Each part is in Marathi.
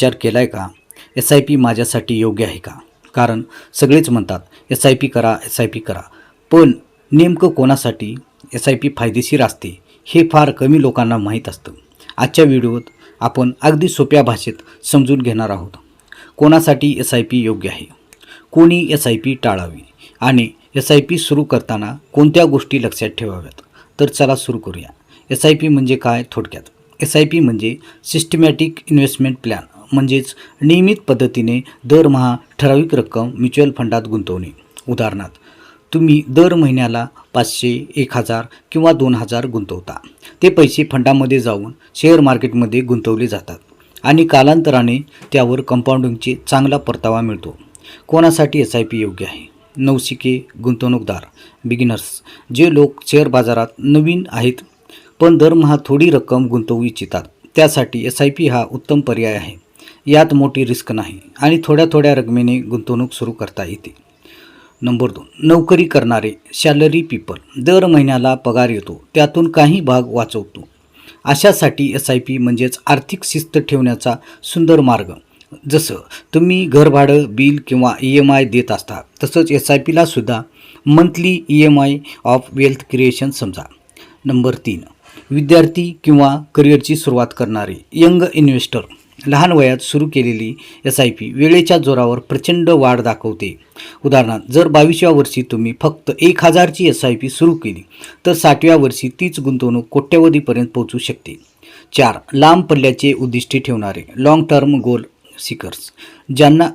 विचार केला आहे का? एस आय पी माझ्यासाठी योग्य आहे का? कारण सगळेच म्हणतात एस आय पी करा एस आय पी करा. पण नेमकं कोणासाठी एस आय पी फायदेशीर असते हे फार कमी लोकांना माहीत असतं. आजच्या व्हिडिओत आपण अगदी सोप्या भाषेत समजून घेणार आहोत. कोणासाठी एस आय पी योग्य आहे? कोणी एस आय पी टाळावी? आणि एस आय पी सुरू करताना कोणत्या गोष्टी लक्षात ठेवाव्यात? तर चला सुरू करूया. एस आय पी म्हणजे काय? थोडक्यात. एस आय पी म्हणजे सिस्टमॅटिक इन्व्हेस्टमेंट प्लॅन म्हणजेच नियमित पद्धतीने दरमहा ठराविक रक्कम म्युच्युअल फंडात गुंतवणे. उदाहरणार्थ तुम्ही दर महिन्याला पाचशे एक हजार किंवा दोन हजार गुंतवता. ते पैसे फंडामध्ये जाऊन शेअर मार्केटमध्ये गुंतवले जातात आणि कालांतराने त्यावर कंपाऊंडिंगचे चांगला परतावा मिळतो. कोणासाठी एस आय पी योग्य आहे? नवशिके गुंतवणूकदार बिगिनर्स जे लोक शेअर बाजारात नवीन आहेत पण दरमहा थोडी रक्कम गुंतवू इच्छितात त्यासाठी एस आय पी हा उत्तम पर्याय आहे. यात मोठी रिस्क नाही आणि थोड्या थोड्या रकमेने गुंतवणूक सुरू करता येते. नंबर दोन नोकरी करणारे सॅलरी पीपल दर महिन्याला पगार येतो त्यातून काही भाग वाचवतो. अशासाठी एस आय पी म्हणजेच आर्थिक शिस्त ठेवण्याचा सुंदर मार्ग. जसं तुम्ही घरभाडं बिल किंवा ई एम आय देत असता तसंच एस आय पीला सुद्धा monthly E M I of wealth creation समजा. नंबर तीन विद्यार्थी किंवा करिअरची सुरुवात करणारे यंग इन्व्हेस्टर लहान वयात सुरू केलेली एस आय पी वेळेच्या जोरावर प्रचंड वाढ दाखवते. उदाहरणार्थ जर बावीसव्या वर्षी तुम्ही फक्त एक हजारची एस आय पी सुरू केली तर साठव्या वर्षी तीच गुंतवणूक कोट्यवधीपर्यंत पोहोचू शकते. चार लांब पल्ल्याचे उद्दिष्टे ठेवणारे लाँग टर्म गोल सिकर्स ज्यांना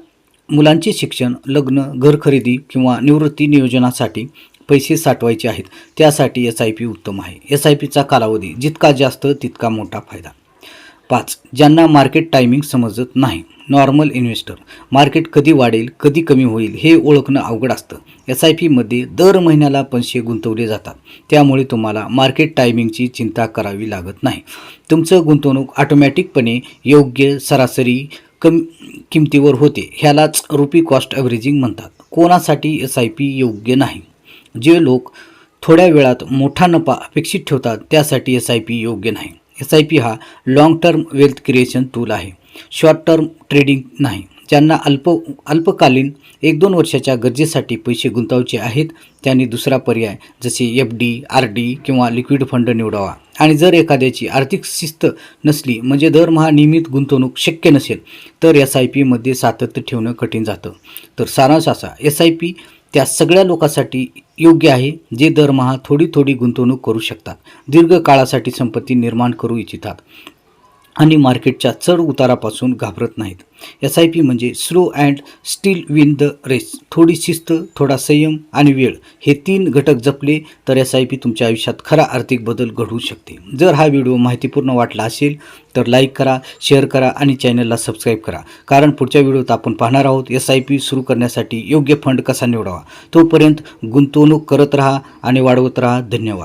मुलांचे शिक्षण लग्न घर खरेदी किंवा निवृत्ती नियोजनासाठी पैसे साठवायचे आहेत त्यासाठी एस आय पी उत्तम आहे. एस आय पीचा कालावधी जितका जास्त तितका मोठा फायदा. पाच. ज्यांना मार्केट टायमिंग समजत नाही. नॉर्मल इन्व्हेस्टर मार्केट कधी वाढेल कधी कमी होईल हे ओळखणं अवघड असतं. एस आय पीमध्ये दर महिन्याला पैसे गुंतवले जातात. त्यामुळे तुम्हाला मार्केट टायमिंगची चिंता करावी लागत नाही. तुमचं गुंतवणूक ऑटोमॅटिकपणे योग्य सरासरी कम किमतीवर होते. ह्यालाच रुपी कॉस्ट ॲव्हरेजिंग म्हणतात. कोणासाठी एस आय पी योग्य नाही? जे लोक थोड्या वेळात मोठा नफा अपेक्षित ठेवतात त्यासाठी एस आय पी योग्य नाही. एस आय पी हा long term wealth creation tool आहे. शॉर्ट टर्म ट्रेडिंग नाही. ज्यांना अल्प अल्पकालीन एक दोन वर्षाच्या गरजेसाठी पैसे गुंतवायचे आहेत त्यांनी दुसरा पर्याय जसे एफ डी आर डी किंवा लिक्विड फंड निवडावा. आणि जर एखाद्याची आर्थिक शिस्त नसली म्हणजे दरमहा नियमित गुंतवणूक शक्य नसेल तर एस आय पीमध्ये सातत्य ठेवणं कठीण जातं. तर सारांश असा एस आय पी त्या सगळ्या लोकांसाठी योग्य आहे जे दरमहा थोडी थोडी गुंतवणूक करू शकतात. दीर्घ काळासाठी संपत्ती निर्माण करू इच्छितात. आणि मार्केटच्या चढ उतारापासून घाबरत नाहीत. एस आय पी म्हणजे slow and steady win the race थोडी शिस्त थोडा संयम आणि वेळ हे तीन घटक जपले तर एस आय पी तुमच्या आयुष्यात खरा आर्थिक बदल घडवू शकते. जर हा व्हिडिओ माहितीपूर्ण वाटला असेल तर लाईक करा शेअर करा आणि चॅनलला सबस्क्राईब करा. कारण पुढच्या व्हिडिओत आपण पाहणार आहोत एस आय पी सुरू करण्यासाठी योग्य फंड कसा निवडावा. तोपर्यंत गुंतवणूक करत राहा आणि वाढवत राहा. धन्यवाद.